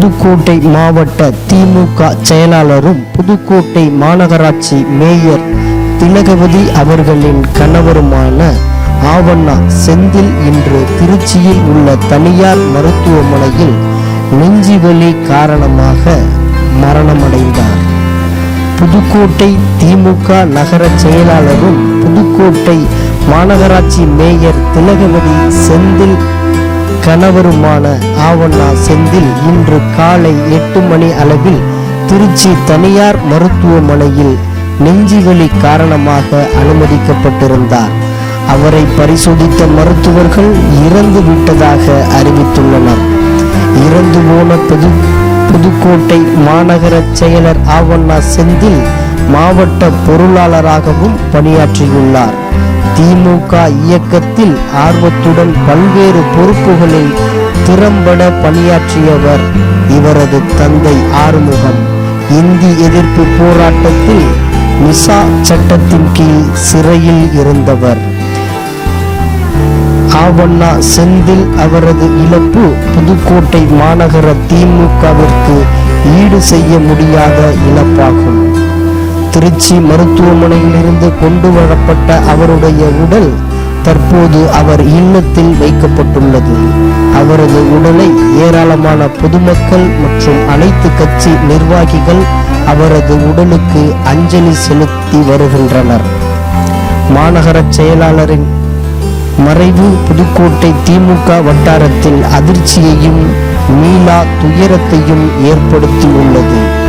புதுக்கோட்டை மாவட்ட திமுக செயலாளரும் புதுக்கோட்டை மாநகராட்சி மேயர் திலகவதி அவர்களின் கணவருமான ஆவண்ணா செந்தில் இன்று திருச்சியில் உள்ள தனியார் மருத்துவமனையில் நெஞ்சுவலி காரணமாக மரணமடைந்தார். புதுக்கோட்டை திமுக நகர செயலாளரும் புதுக்கோட்டை மாநகராட்சி மேயர் திலகவதி செந்தில் கணவருமான ஆவண்ணா செந்தில் இன்று காலை எட்டு மணி அளவில் திருச்சி தனியார் மருத்துவமனையில் நெஞ்சுவலி காரணமாக அனுமதிக்கப்பட்டிருந்தார். அவரை பரிசோதித்த மருத்துவர்கள் இறந்து விட்டதாக அறிவித்துள்ளனர். இறந்து போன புது புதுக்கோட்டை மாநகர செயலர் ஆவண்ணா செந்தில் மாவட்ட பொருளாளராகவும் பணியாற்றியுள்ளார். திமுக இயக்கத்தில் ஆர்வத்துடன் பல்வேறு பொறுப்புகளில் திறம்பட பணியாற்றியவர் இவரது தந்தை ஆறுமுகம். இந்தி எதிர்ப்பு போராட்டத்தில் மிசா சட்டத்தின் கீழ் சிறையில் இருந்தவர். ஆவண்ணா செந்தில் அவரது இழப்பு புதுக்கோட்டை மாநகர திமுகவிற்கு ஈடு செய்ய முடியாத இழப்பாகும். திருச்சி மருத்துவமனையிலிருந்து கொண்டு வரப்பட்ட அவருடைய உடல் தற்போது அவர் இல்லத்தில் வைக்கப்பட்டுள்ளது. அவரது உடலை ஏராளமான பொதுமக்கள் மற்றும் அனைத்து கட்சி நிர்வாகிகள் அவரது உடலுக்கு அஞ்சலி செலுத்தி வருகின்றனர். மாநகர செயலாளரின் மறைவு புதுக்கோட்டை திமுக வட்டாரத்தில் அதிர்ச்சியையும் மீளா துயரத்தையும் ஏற்படுத்தியுள்ளது.